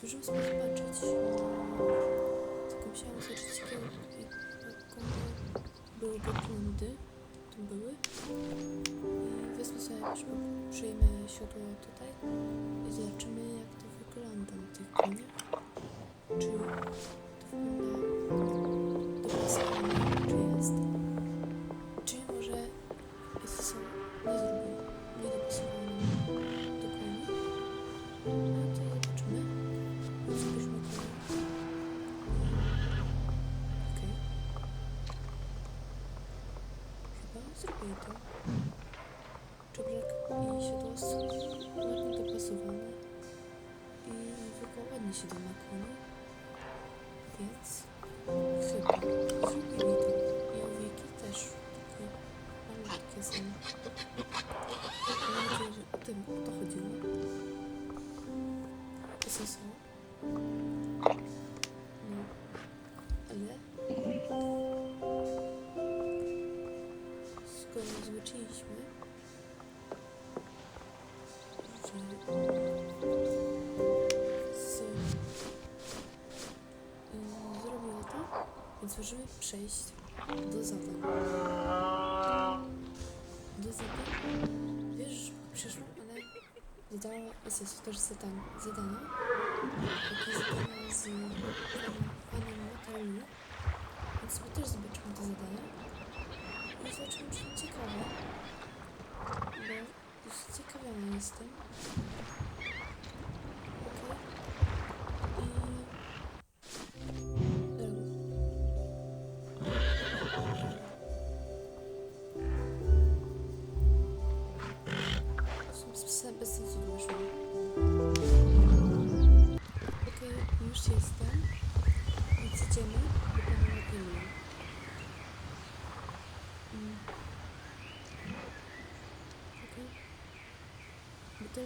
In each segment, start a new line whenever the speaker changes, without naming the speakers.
Możemy sobie zobaczyć. Tylko musiałam zobaczyć, jaką były wyglądy. Tu były. I wezmę sobie, przyjmę siodło tutaj i zobaczymy, jak to wygląda na tych koniach. Czy możemy przejść do zadań. Do zadań. Wiesz, przyszło, ale dodała, jest jest też zadań, zadania. Takie zadania z panem Natalia. Więc sobie też zobaczymy te zadania. I zobaczymy, czy ciekawe. Bo już ciekawiona jestem.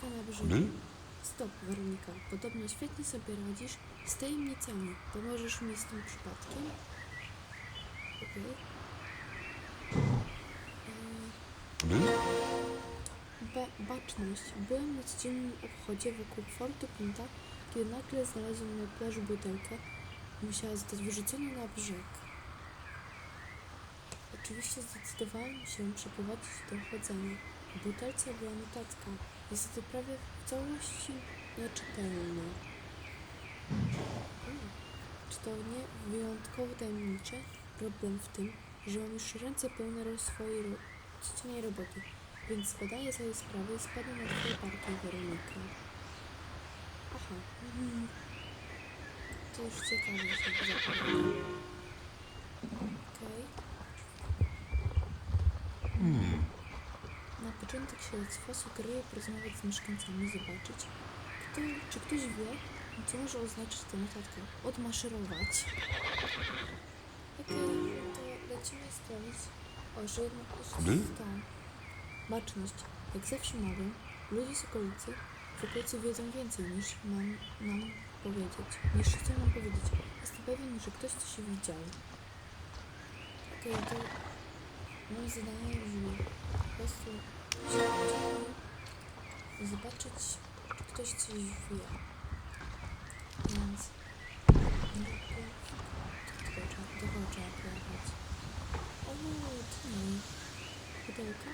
Butelka na brzegu. Stop, Weronika. Podobno świetnie sobie radzisz z tajemnicami. Pomożesz mi z tym przypadkiem? Okej. Yy, Ba baczność. Byłem na codziennym obchodzie wokół Fortu Pinta, kiedy nagle znalazłem na plaży butelkę. Musiała zostać wyrzucona na brzeg. Oczywiście zdecydowałem się przeprowadzić dochodzenie. W butelce była notatka, niestety prawie w całości nieczytelna. Mm. Czy to nie wyjątkowo tajemnicze? Problem w tym, że mam już ręce pełne swojej ro roboty, więc zbadaję sobie sprawę i spadnę na twoje barki, Weronika. Aha. Mhm. To już ciekawe się zapowiada. Okej. Na początek śledztwa sugeruję porozmawiać z mieszkańcami, zobaczyć, kto, czy ktoś wie, co może oznaczyć tę notatkę. Odmaszerować. Okej, to lecimy sprawdzić. O, że jednak już ta baczność. Jak zawsze mawiam, ludzie z okolicy, w okolicy wiedzą więcej niż mam nam powiedzieć, niż chcą nam powiedzieć. Jestem pewien, że ktoś coś widział. Okej, to moje zadanie, żeby po prostu zobaczyć, czy ktoś coś wie. Więc tego trzeba pojechać. O, nie. Pudełka?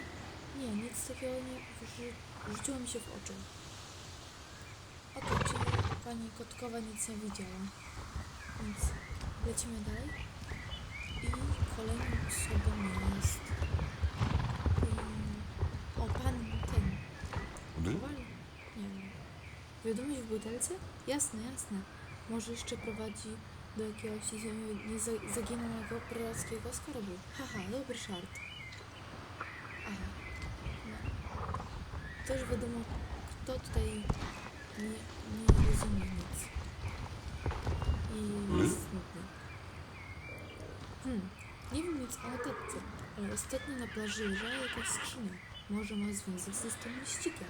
Nie, nic takiego nie rzuciło mi się w oczy. Okej, czyli pani Kotkowa nic nie widziała. Więc lecimy dalej. I kolejną osobą jest... ym, o, pan ten. Kowal? Nie wiem. Wiadomość w butelce? Jasne, jasne. Może jeszcze prowadzi do jakiegoś zaginionego prorockiego skarbu. Haha, dobry żart. Aha. No. Też wiadomo, kto tutaj nie, nie rozumie nic. I jest smutny. Hmm, nie wiem nic o notatce, ale ostatnio na plaży leżała jakaś skrzynia. Może ma związek z tym liścikiem.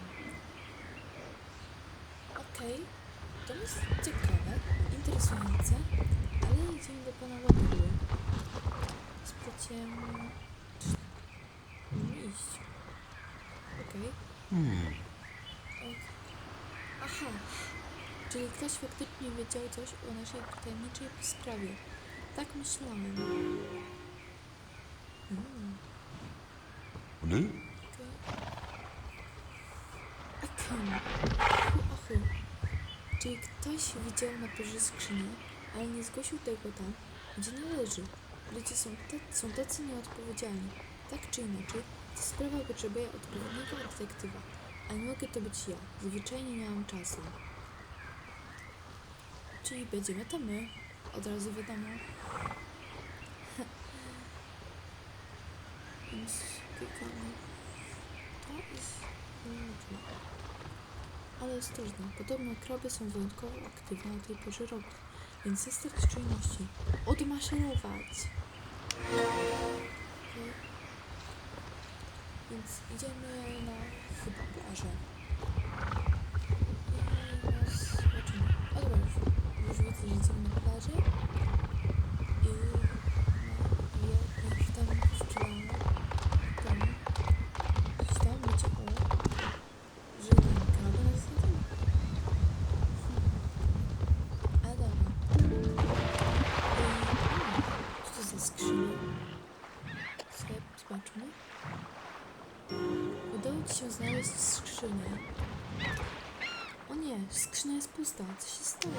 Okej, to jest ciekawe, interesujące, ale idziemy do pana Łapiły. Spróbujcie iść. Okej. Ok. Czyli ktoś faktycznie wiedział coś o naszej tajemniczej sprawie. Tak myślałem. Mm,
Ny?
okej. Okej. Ochy. Czyli ktoś widział na plaży skrzynię, ale nie zgłosił tego tam, gdzie należy. Ludzie są, ta, są tacy nieodpowiedzialni. Tak czy inaczej, ta sprawa potrzebuje odpowiedniego detektywa. A nie mogę to być ja. Zwyczajnie nie mam czasu. Czyli będziemy to my. Od razu wiadomo. Więc klikamy. To jest. Ale ostrożnie. Podobno kraby są wyjątkowo aktywne o tej porze roku. Więc zestaw czujności. Odmaszerować! Więc idziemy na chyba plażę. Udało ci się znaleźć skrzynię. O nie, skrzynia jest pusta. Co się stało?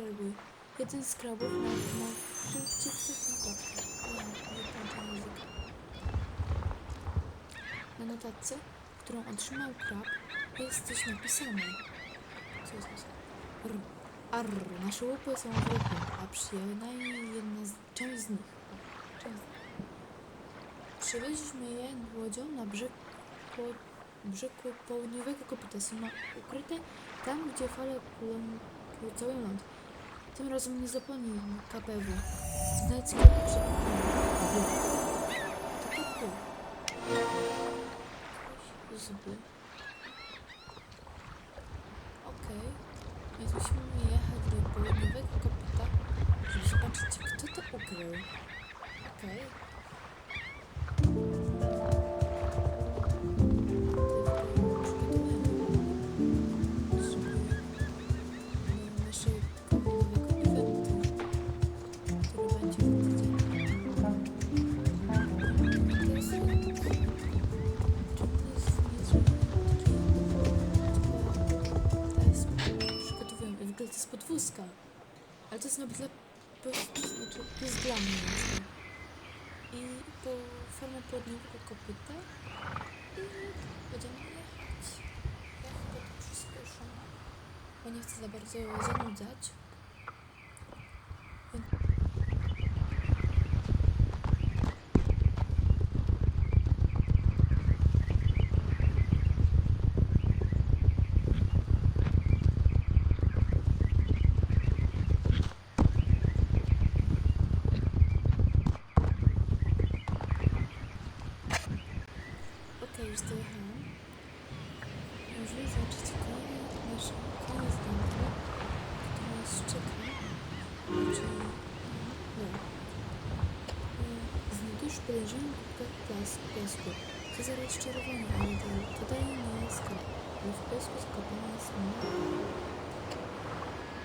Perły. Jeden z krabów na, na szybciej nie pamiętam języka. Na notatce, którą otrzymał krab, jest coś napisane. Co jest napisane? Arr, nasze łupy są w ruchu, a przynajmniej jedna z, część z nich. Część. Przewieźliśmy je łodzią na brzeg, po, brzeg południowego kopyta. Są ukryte tam, gdzie fale po cały ląd. Tym razem nie zapomnij KPW. Znajdź przed To KPW. Zby. Okej. Więc musimy jechać do południowego kopyta, żeby zobaczyć, kto to ukrył. Okej. Przygotowuję. Dla mnie. I po formę południowego kopyta i będziemy jechać. Ja chyba to przyspieszę, bo nie chcę za bardzo zanudzać.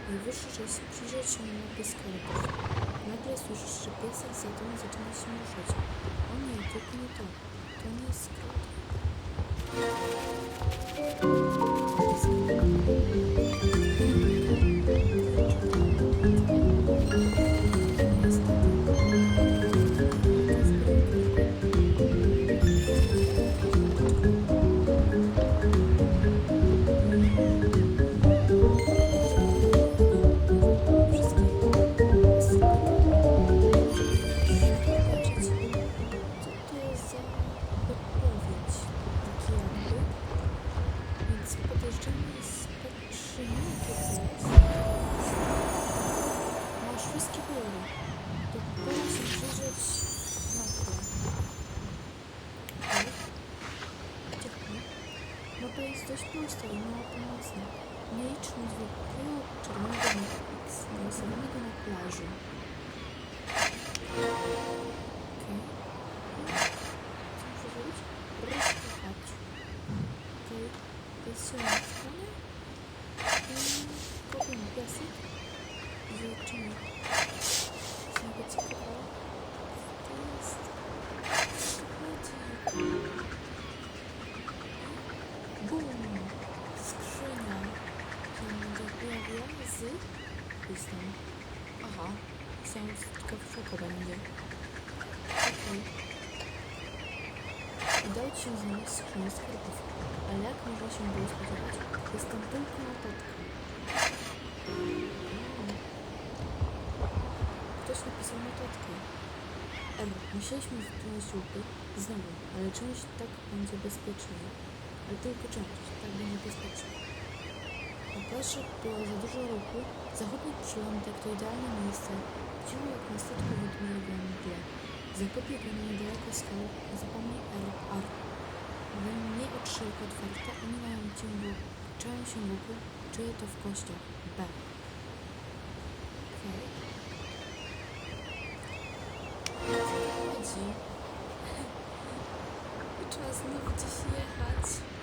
To dalej nie jest sklep, bo w piasku zakopana jest mała. Najwyższy czas przyjrzeć się mapie skarbów. Nagle słyszysz, że piesek listą. Aha. Że tylko w szoku będzie. Okej. Udało ci się znaleźć skrzynię skarbów, ale jak można się było spodziewać, jest tam tylko notatka. Mm. Ktoś napisał notatkę. R. Musieliśmy wypłynąć łupy znowu, ale czymś tak będzie bezpieczniej. Ale tylko czymś tak będzie bezpieczniej. Plaży było za dużo ruchu. Zachodni przylądek to idealne miejsce. Cicho jak na statku widmie w mgle. Zakopię go niedaleko skał, a zapomnij R. R. One nie od szeroko otwarte, oni mają w czają się wokół, czuję to w kościach. B. Okej. O co tu chodzi? I trzeba znów gdzieś jechać.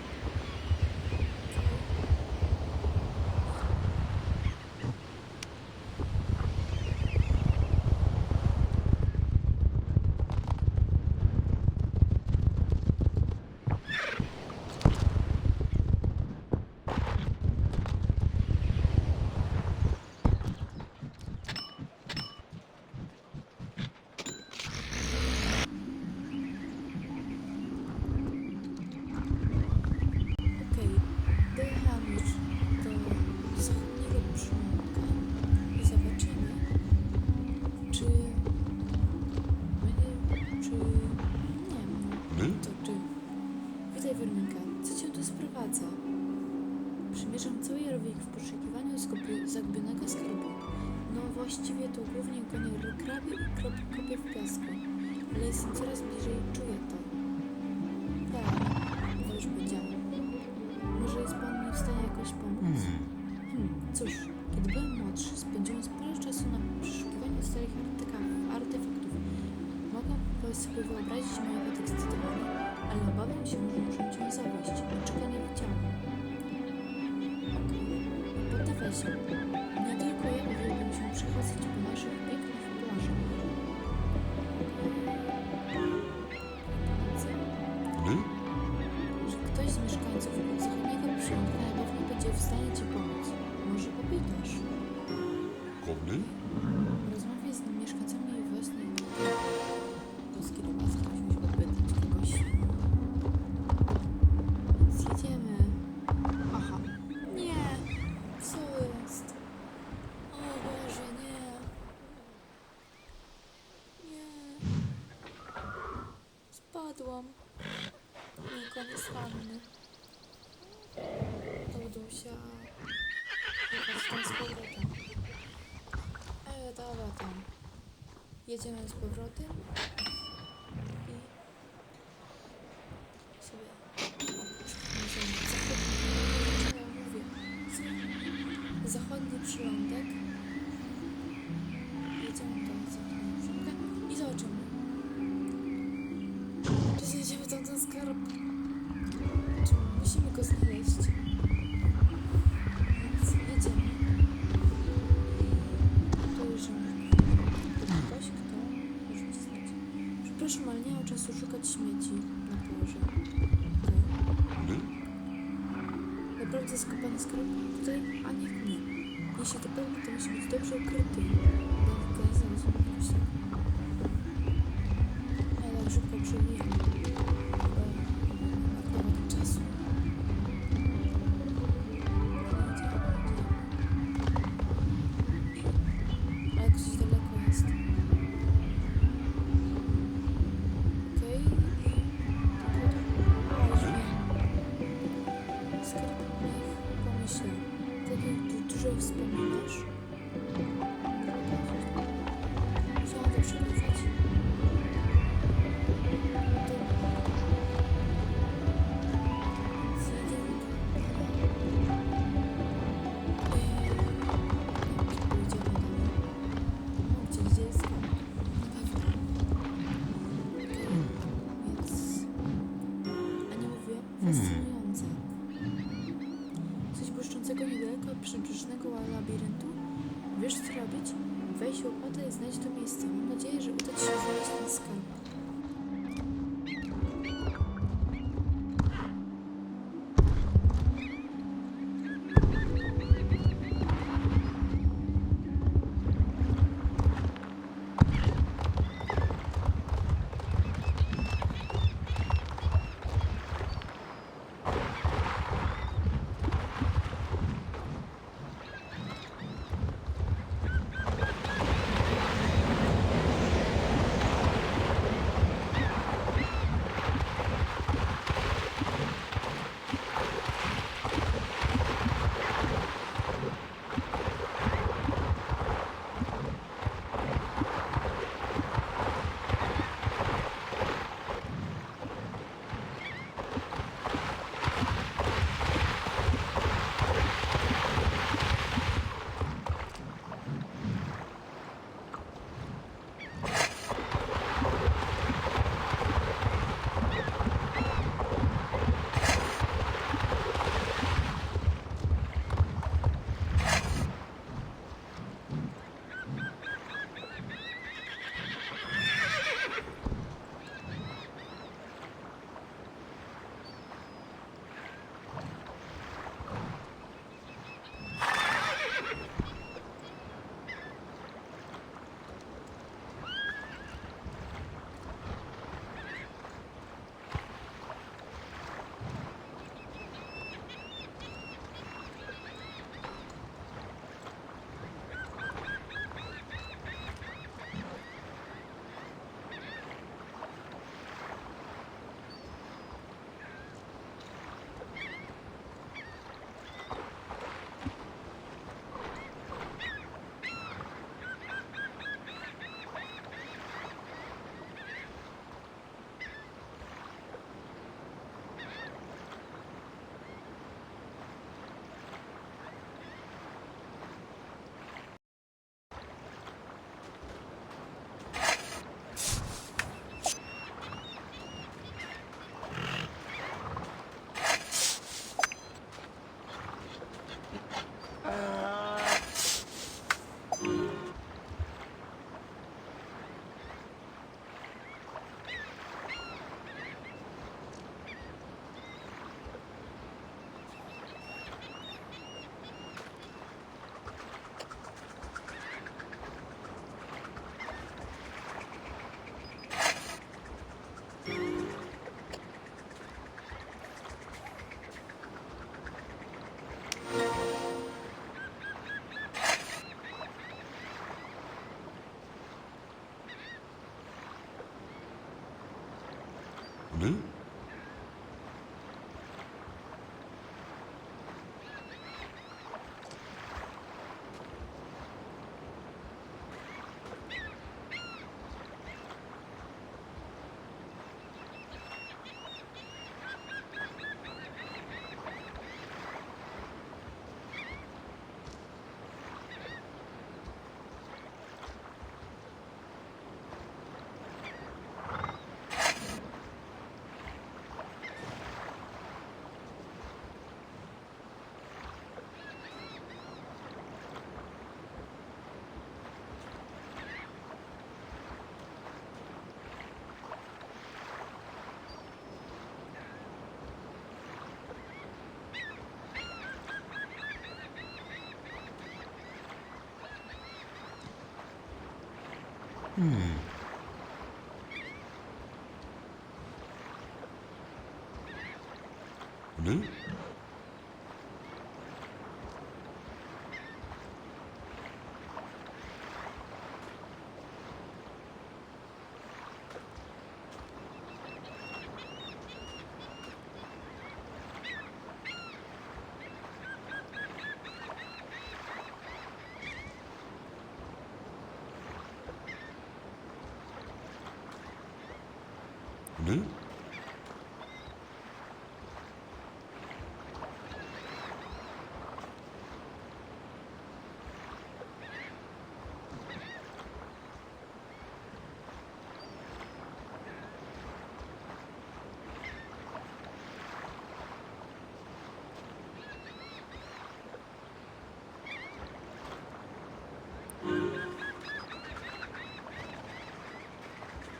Obawiam się, że muszę cię zawieść, czego nie widziałam. Okej, poddawaj się. Nie tylko ja uwielbiam się przechodzić po naszych Spadłam. Nie, koniec Hanny. Do Dusia. Jechać tam z powrotem. E, dobra tam. Jedziemy z powrotem. I sobie zachodni. Przylądek. Jedziemy do dostał ten skarb. Czy musimy go znaleźć? Więc jedziemy. I tu już ktoś, kto może wstać. Przepraszam, ale nie mam czasu szukać śmieci na porze. Mhm. Naprawdę skopany skarb tutaj, a niech nie. Jeśli to pewnie, to musi być dobrze ukryty. Dlatego ja zaraz się. Ale szybko przewijam.
Hmm. Ne?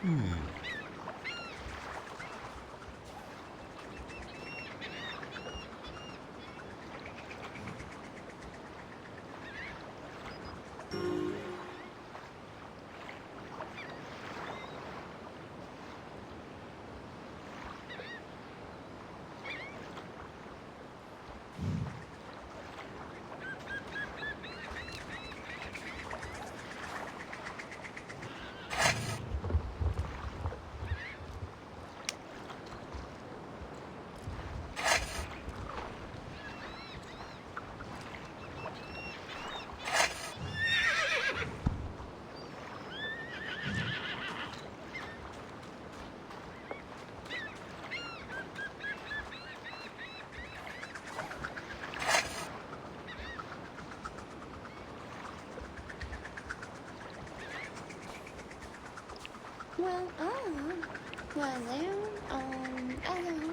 Hmm.
Well, um, well, um, um,